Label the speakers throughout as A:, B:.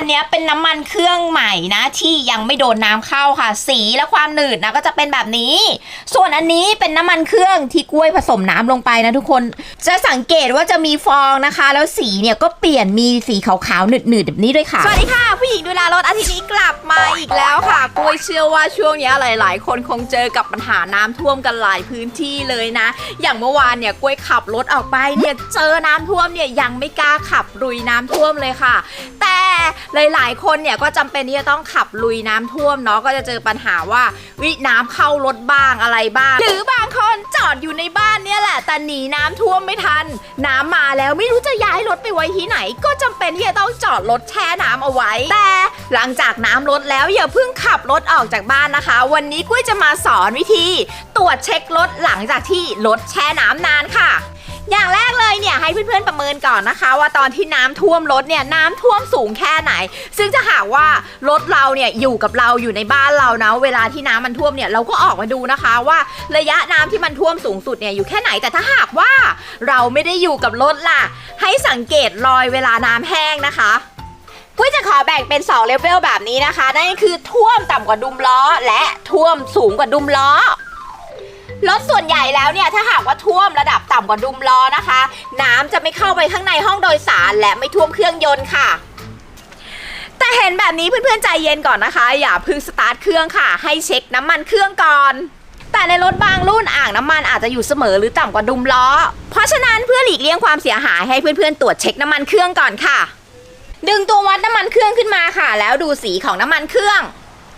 A: อันนี้เป็นน้ำมันเครื่องใหม่นะ ที่ยังไม่โดนน้ำเข้าค่ะ สีและความหนืดนะก็จะเป็นแบบนี้ ส่วนอันนี้เป็นน้ำมันเครื่องที่กล้วยผสมน้ำลงไปนะทุกคน จะสังเกตว่าจะมีฟองนะคะ แล้วสีเนี่ยก็เปลี่ยนมีสีขาวๆหนืดๆแบบนี้ด้วยค่ะ
B: สวัสดีค่ะ ผู้หญิงดูแลรถอาทิตย์นี้กลับมาอีกแล้วค่ะ กล้วยเชื่อว่าช่วงนี้หลาย ๆ คนคงเจอกับปัญหาน้ำท่วมกันหลายพื้นที่เลยนะ อย่างเมื่อวานเนี่ยกล้วยขับรถออกไปเนี่ยเจอน้ำท่วมเนี่ยยังไม่กล้าขับลุยน้ำท่วมเลยค่ะ แต่หลายๆ คนเนี่ยก็จำเป็นที่จะต้องขับลุยน้ำท่วมเนาะก็จะเจอปัญหาว่าวิน้ำเข้ารถบ้างอะไรบ้าง หรือบางคนจอดอยู่ในบ้านเนี่ยแหละแต่หนีน้ำท่วมไม่ทัน น้ำมาแล้วไม่รู้จะย้ายรถไปไว้ที่ไหน ก็จำเป็นที่จะต้องจอดรถแช่น้ำเอาไว้ แต่หลังจากน้ำลดแล้วอย่าเพิ่งขับรถออกจากบ้านนะคะ วันนี้กุ้ยจะมาสอนวิธี ตรวจเช็ครถหลังจากที่รถแช่น้ำนานค่ะ อย่างแรกเลยเนี่ยให้เพื่อนๆประเมินก่อนนะคะ ว่าตอนที่น้ำท่วมรถเนี่ยน้ำท่วมสูงแค่ไหน ซึ่งจะหากว่ารถเราเนี่ยอยู่กับเราอยู่ในบ้านเรานะ เวลาที่น้ำมันท่วมเนี่ยเราก็ออกมาดูนะคะว่าระยะน้ำที่มันท่วมสูงสุดเนี่ยอยู่แค่ไหนแต่ถ้าหากว่าเราไม่ได้อยู่กับรถล่ะ ให้สังเกตรอยเวลาน้ำแห้งนะคะกุ้ยจะขอแบ่งเป็น2เลเวลแบบนี้นะคะ นั่นคือท่วมต่ำกว่าดุมล้อ และท่วมสูงกว่าดุมล้อ รถส่วนใหญ่แล้วเนี่ยถ้าหากว่าท่วมระดับต่ำกว่าดุมล้อนะคะ น้ำจะไม่เข้าไปข้างในห้องโดยสาร และไม่ท่วมเครื่องยนต์ค่ะ แต่เห็นแบบนี้เพื่อนๆใจเย็นก่อนนะคะ อย่าเพึ่งสตาร์ทเครื่องค่ะ ให้เช็คน้ำมันเครื่องก่อน แต่ในรถบางรุ่นอ่างน้ำมันอาจจะอยู่เสมอหรือต่ำกว่าดุมล้อ เพราะฉะนั้นเพื่อหลีกเลี่ยงความเสียหายให้เพื่อนๆตรวจเช็คน้ำมันเครื่องก่อนค่ะ ดึงตัววัดน้ำมันเครื่องขึ้นมาค่ะ แล้วดูสีของน้ำมันเครื่อง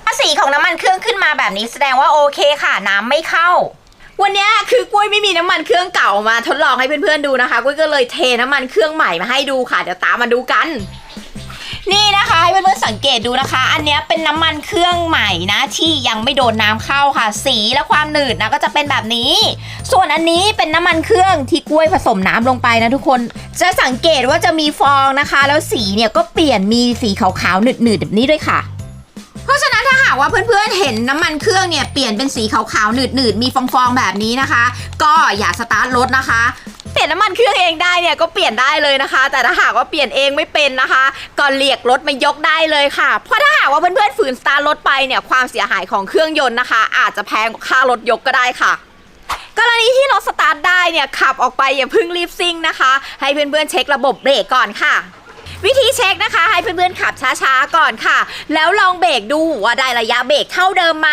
B: ถ้าสีของน้ำมันเครื่องขึ้นมาแบบนี้แสดงว่าโอเคค่ะ น้ำไม่เข้า วันนี้คือกล้วยไม่มีน้ำมันเครื่องเก่ามาทดลองให้เพื่อนๆดูนะคะกล้วยก็เลยเทน้ำมันเครื่องใหม่มาให้ดูค่ะ เดี๋ยวตามมาดูกัน นี่นะคะให้เพื่อนๆสังเกตดูนะคะ อันนี้เป็นน้ำมันเครื่องใหม่นะ ที่ยังไม่โดนน้ำเข้าค่ะ สีและความหนืดนะก็จะเป็นแบบนี้ ส่วนอันนี้เป็นน้ำมันเครื่องที่กล้วยผสมน้ำลงไปนะทุกคน จะสังเกตว่าจะมีฟองนะคะ แล้วสีเนี่ยก็เปลี่ยนมีสีขาวๆหนืดๆแบบนี้ด้วยค่ะ ราะฉะนั้นถ้าหากว่าเพื่อนๆเห็นน้ำมันเครื่องเนี่ยเปลี่ยนเป็นสีขาวๆหนืดๆมีฟองๆแบบนี้นะคะ ก็อย่าสตาร์ทรถนะคะเปลี่ยนน้ำมันเครื่องเองได้เนี่ยก็เปลี่ยนได้เลยนะคะ แต่ถ้าหากว่าเปลี่ยนเองไม่เป็นนะคะก็เรียกรถมายกได้เลยค่ะ เพราะถ้าหากว่าเพื่อนๆฝืนสตาร์ทรถไปเนี่ยความเสียหายของเครื่องยนต์นะคะ อาจจะแพงกว่าค่ารถยกก็ได้ค่ะกรณีที่รถสตาร์ทได้เนี่ยขับออกไปอย่าเพิ่งรีบซิ่งนะคะ ให้เพื่อนๆเช็คระบบเบรกก่อนค่ะ วิธีเช็คนะคะให้เพื่อนๆขับช้าๆก่อนค่ะ แล้วลองเบรกดูว่าได้ระยะเบรกเท่าเดิมไหม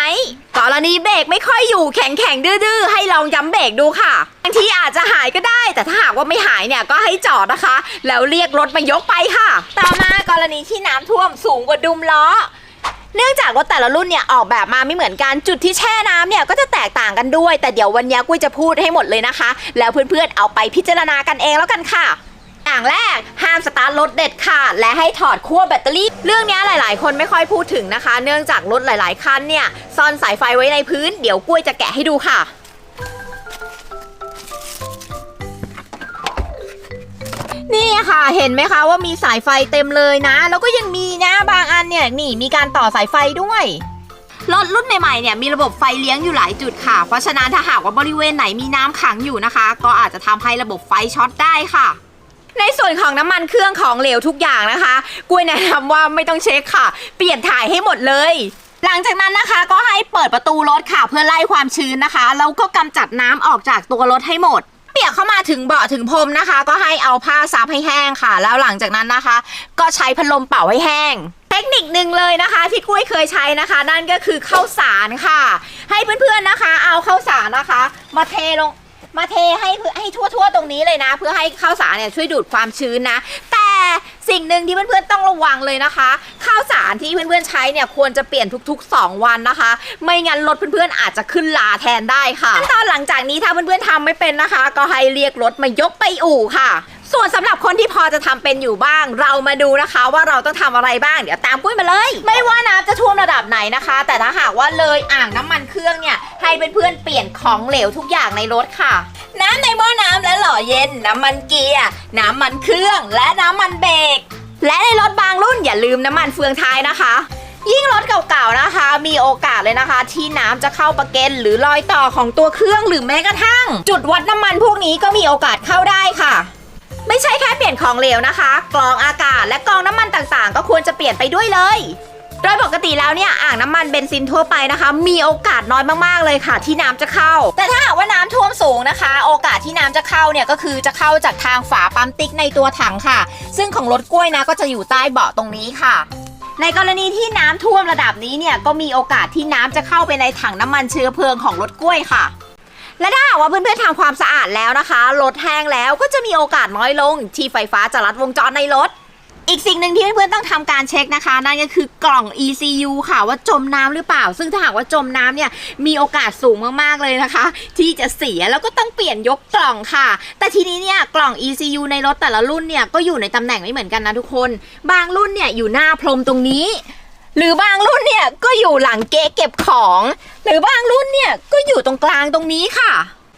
B: กรณีเบรกไม่ค่อยอยู่แข็งๆดื้อๆ ให้ลองย้ำเบรกดูค่ะบางทีอาจจะหายก็ได้ แต่ถ้าหากว่าไม่หายเนี่ยก็ให้จอดนะคะ แล้วเรียกรถมายกไปค่ะ ต่อมากรณีที่น้ำท่วมสูงกว่าดุมล้อเนื่องจากรถแต่ละรุ่นเนี่ยออกแบบมาไม่เหมือนกันจุดที่แช่น้ำเนี่ยก็จะแตกต่างกันด้วย แต่เดี๋ยววันนี้กุ้ยจะพูดให้หมดเลยนะคะ แล้วเพื่อนๆเอาไปพิจารณากันเองแล้วกันค่ะ อย่างแรกห้ามสตาร์ทรถเด็ดขาดและให้ถอดขั้วแบตเตอรี่ เรื่องนี้หลาย ๆ คนไม่ค่อยพูดถึงนะคะ เนื่องจากรถหลาย ๆ คันเนี่ยซ่อนสายไฟไว้ในพื้น เดี๋ยวกุ้วยจะแกะให้ดูค่ะนี่ค่ะเห็นไหมคะว่ามีสายไฟเต็มเลยนะ แล้วก็ยังมีนะบางอันเนี่ยนี่มีการต่อสายไฟด้วยรถรุ่นใหม่ๆเนี่ยมีระบบไฟเลี้ยงอยู่หลายจุดค่ะ เพราะฉะนั้นถ้าหากว่าบริเวณไหนมีน้ำขังอยู่นะคะ ก็อาจจะทำให้ระบบไฟช็อตได้ค่ะ ในส่วนของน้ำมันเครื่องของเหลวทุกอย่างนะคะกล้วยแนะนำว่าไม่ต้องเช็คค่ะ เปลี่ยนถ่ายให้หมดเลย หลังจากนั้นนะคะก็ให้เปิดประตูรถค่ะเพื่อไล่ความชื้นนะคะแล้วก็กำจัดน้ำออกจากตัวรถให้หมด เปียกเข้ามาถึงเบาะถึงพรมนะคะ ก็ให้เอาผ้าซับให้แห้งค่ะ แล้วหลังจากนั้นนะคะ ก็ใช้พัดลมเป่าให้แห้ง เทคนิคหนึ่งเลยนะคะ ที่กุ้ยเคยใช้นะคะ นั่นก็คือข้าวสารค่ะ ให้เพื่อนๆนะคะ เอาข้าวสารนะคะ มาเทลง มาเทให้เพื่อให้ทั่วๆ ตรงนี้เลยนะ เพื่อให้ข้าวสารเนี่ยช่วยดูดความชื้นนะ แต่สิ่งหนึ่งที่เพื่อนๆต้องระวังเลยนะคะ ข้าวสารที่เพื่อนๆใช้เนี่ยควรจะเปลี่ยนทุก ๆ 2 วันนะคะ ไม่งั้นรถเพื่อนๆอาจจะขึ้นลาแทนได้ค่ะขั้นตอนหลังจากนี้ถ้าเพื่อนๆทำไม่เป็นนะคะ ก็ให้เรียกรถมายกไปอู่ค่ะส่วนสำหรับคนที่พอจะทำเป็นอยู่บ้าง เรามาดูนะคะ ว่าเราต้องทำอะไรบ้างเดี๋ยวตามกุ้ยมาเลย ไม่ว่าน้ำจะท่วม ไหนนะคะ แต่ถ้าหากว่าเลยอ่างน้ำมันเครื่องเนี่ย ให้เพื่อนๆเปลี่ยนของเหลวทุกอย่างในรถค่ะ น้ำในหม้อน้ำและหล่อเย็น น้ำมันเกียร์น้ำมันเครื่องและน้ำมันเบรกและในรถบางรุ่นอย่าลืมน้ำมันเฟืองท้ายนะคะ ยิ่งรถเก่าๆนะคะ มีโอกาสเลยนะคะ ที่น้ำจะเข้าประเก็นหรือรอยต่อของตัวเครื่องหรือแม้กระทั่ง จุดวัดน้ำมันพวกนี้ก็มีโอกาสเข้าได้ค่ะ
A: ไม่ใช่แค่เปลี่ยนของเหลวนะคะ กรองอากาศและกรองน้ำมันต่างๆ ก็ควรจะเปลี่ยนไปด้วยเลย โดยปกติแล้วเนี่ยอ่างน้ำมันเบนซินทั่วไปนะคะ มีโอกาสน้อยมากๆเลยค่ะ ที่น้ำจะเข้า แต่ถ้าหากว่าน้ำท่วมสูงนะคะ โอกาสที่น้ำจะเข้าเนี่ยก็คือจะเข้าจากทางฝาปั๊มติ๊กในตัวถังค่ะ ซึ่งของรถกล้วยนะก็จะอยู่ใต้เบาะตรงนี้ค่ะในกรณีที่น้ำท่วมระดับนี้เนี่ยก็มีโอกาสที่น้ำจะเข้าไปในถังน้ำมันเชื้อเพลิงของรถกล้วยค่ะ และถ้าหากว่าเพื่อนๆทำความสะอาดแล้วนะคะรถแห้งแล้วก็จะมีโอกาสน้อยลง ที่ไฟฟ้าจะลัดวงจรในรถ อีกสิ่งหนึ่งที่เพื่อนๆต้องทำการเช็คนะคะ นั่นก็คือกล่อง ECU ค่ะว่าจมน้ำหรือเปล่า ซึ่งถ้าหากว่าจมน้ำเนี่ยมีโอกาสสูงมากๆเลยนะคะ ที่จะเสียแล้วก็ต้องเปลี่ยนยกกล่องค่ะ แต่ทีนี้เนี่ยกล่อง ECU ในรถแต่ละรุ่นเนี่ยก็อยู่ในตำแหน่งไม่เหมือนกันนะทุกคน บางรุ่นเนี่ยอยู่หน้าพรมตรงนี้หรือบางรุ่นเนี่ยก็อยู่หลังเก๊เก็บของ หรือบางรุ่นเนี่ยก็อยู่ตรงกลางตรงนี้ค่ะ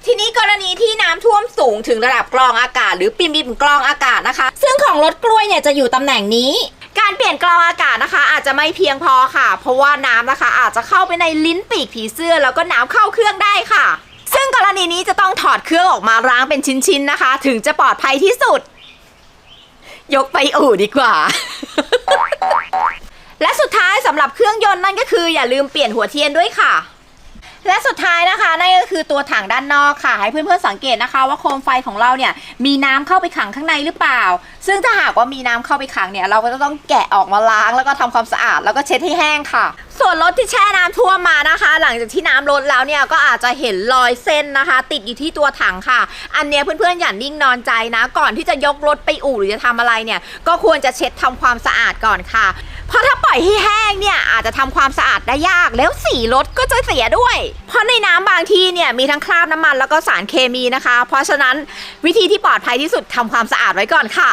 A: ทีนี้กรณีที่น้ำท่วมสูงถึงระดับกรองอากาศ หรือปิมบิมกรองอากาศนะคะซึ่ง ของรถกล้วยเนี่ยจะอยู่ตำแหน่งนี้ การเปลี่ยนกรองอากาศนะคะ อาจจะไม่เพียงพอค่ะ เพราะว่าน้ำนะคะ อาจจะเข้าไปในลิ้นปีกผีเสื้อ แล้วก็น้ำเข้าเครื่องได้ค่ะ ซึ่งกรณีนี้จะต้องถอดเครื่องออกมาล้างเป็นชิ้นๆนะคะ ถึงจะปลอดภัยที่สุด ยกไปอู่ดีกว่า และสุดท้ายสำหรับเครื่องยนต์นั่นก็คือ อย่าลืมเปลี่ยนหัวเทียนด้วยค่ะ และสุดท้ายนะคะนั่นก็คือตัวถังด้านนอกค่ะให้เพื่อนๆสังเกตนะคะ ว่าโคมไฟของเราเนี่ยมีน้ำเข้าไปขังข้างในหรือเปล่า ซึ่งถ้าหากว่ามีน้ำเข้าไปขังเนี่ยเราก็จะต้องแกะออกมาล้างแล้วก็ทำความสะอาดแล้วก็เช็ดให้แห้งค่ะ ส่วนรถที่แช่น้ำท่วมมานะคะ หลังจากที่น้ำลดแล้วเนี่ยก็อาจจะเห็นรอยเส้นนะคะ ติดอยู่ที่ตัวถังค่ะ อันเนี้ยเพื่อนๆอย่านิ่งนอนใจนะ ก่อนที่จะยกรถไปอู่หรือจะทำอะไรเนี่ยก็ควรจะเช็ดทำความสะอาดก่อนค่ะ เพราะถ้าปล่อยให้แห้งเนี่ยอาจจะทำความสะอาดได้ยากแล้วสีรถก็จะเสียด้วย เพราะในน้ำบางที่เนี่ยมีทั้งคราบน้ำมันแล้วก็สารเคมีนะคะ เพราะฉะนั้นวิธีที่ปลอดภัยที่สุดทำความสะอาดไว้ก่อนค่ะ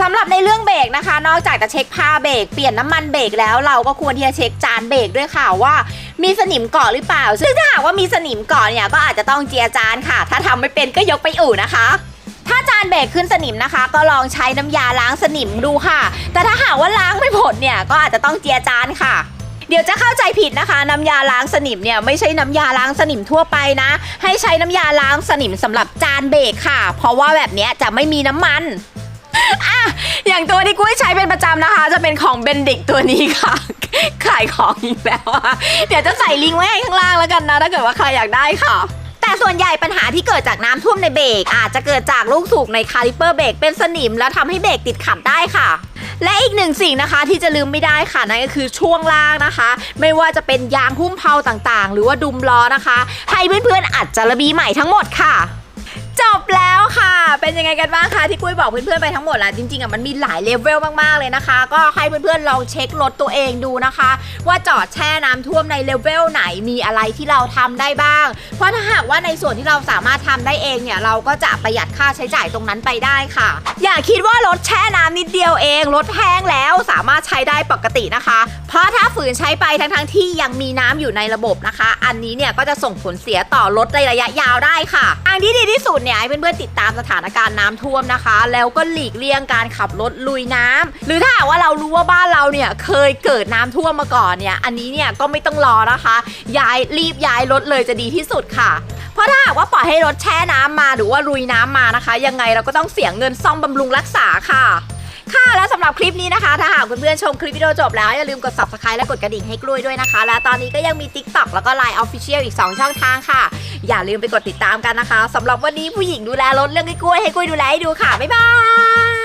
A: สำหรับในเรื่องเบรกนะคะ นอกจากจะเช็คผ้าเบรกเปลี่ยนน้ำมันเบรกแล้วเราก็ควรที่จะเช็คจานเบรกด้วยค่ะว่า มีสนิมเกาะหรือเปล่า ซึ่งถ้าหากว่ามีสนิมเกาะเนี่ยก็อาจจะต้องเจียจานค่ะ ถ้าทำไม่เป็นก็ยกไปอู่นะคะาจานเบรกขึ้นสนิมนะคะ ก็ลองใช้น้ำยาล้างสนิมดูค่ะ แต่ถ้าหากว่าล้างไม่ผลเนี่ยก็อาจจะต้องเจียจานค่ะเดี๋ยวจะเข้าใจผิดนะคะ น้ำยาล้างสนิมเนี่ยไม่ใช่น้ำยาล้างสนิมทั่วไปนะ ให้ใช้น้ำยาล้างสนิมสำหรับจานเบรกค่ะ เพราะว่าแบบนี้จะไม่มีน้ำมันอะอย่างตัวที่กุ้ยใช้เป็นประจำนะคะ จะเป็นของเบนดิกตัวนี้ค่ะ ขายของอีกแล้วเดี๋ยวจะใส่ลิงก์ไว้ให้ข้างล่างแล้วกันนะ ถ้าเกิดว่าใครอยากได้ค่ะ ส่วนใหญ่ปัญหาที่เกิดจากน้ำท่วมในเบรกอาจจะเกิดจากลูกสูบในคาลิเปอร์เบรกเป็นสนิม แล้วทำให้เบรกติดขัดได้ค่ะ และอีกหนึ่งสิ่งนะคะที่จะลืมไม่ได้ค่ะนั่นก็คือช่วงล่างนะคะ ไม่ว่าจะเป็นยางหุ้มเพลาต่างๆ หรือว่าดุมล้อนะคะ ให้เพื่อนๆอัดจารบีใหม่ทั้งหมดค่ะ จบแล้วค่ะ เป็นยังไงกันบ้างคะที่กุ้ยบอกเพื่อนๆไปทั้งหมดแล้วจริงๆอะมันมีหลายเลเวลมากๆเลยนะคะ ก็ให้เพื่อนๆลองเช็ครถตัวเองดูนะคะ ว่าจอดแช่น้ำท่วมในเลเวลไหนมีอะไรที่เราทำได้บ้าง เพราะถ้าหากว่าในส่วนที่เราสามารถทำได้เองเนี่ยเราก็จะประหยัดค่าใช้จ่ายตรงนั้นไปได้ค่ะ อย่าคิดว่ารถแช่น้ำนิดเดียวเองรถแห้งแล้วสามารถใช้ได้ปกตินะคะ เพราะถ้าฝืนใช้ไปทั้งๆที่ยังมีน้ำอยู่ในระบบนะคะ อันนี้เนี่ยก็จะส่งผลเสียต่อรถในระยะยาวได้ค่ะทางที่ดีที่สุดเนี่ยให้เพื่อนๆติดตามสถานการณ์น้ำท่วมนะคะ แล้วก็หลีกเลี่ยงการขับรถลุยน้ำหรือถ้าหากว่าเรารู้ว่าบ้านเราเนี่ยเคยเกิดน้ำท่วมมาก่อนเนี่ยอันนี้เนี่ยก็ไม่ต้องรอนะคะย้ายรีบย้ายรถเลยจะดีที่สุดค่ะเพราะถ้าหากว่าปล่อยให้รถแช่น้ำมาหรือว่าลุยน้ำมานะคะ ยังไงเราก็ต้องเสียเงินซ่อมบำรุงรักษาค่ะ ค่ะแล้วสำหรับคลิปนี้นะคะ ถ้าหากเพื่อนๆชมคลิปวิดีโอจบแล้ว อย่าลืมกด subscribe และกดกระดิ่งให้กล้วยด้วยนะคะ และตอนนี้ก็ยังมี TikTok แล้วก็ Line Official อีก 2 ช่องทางค่ะ อย่าลืมไปกดติดตามกันนะคะสำหรับวันนี้ผู้หญิงดูแลรถเรื่องให้กล้วยให้กล้วยดูแลให้ดูค่ะบ๊ายบาย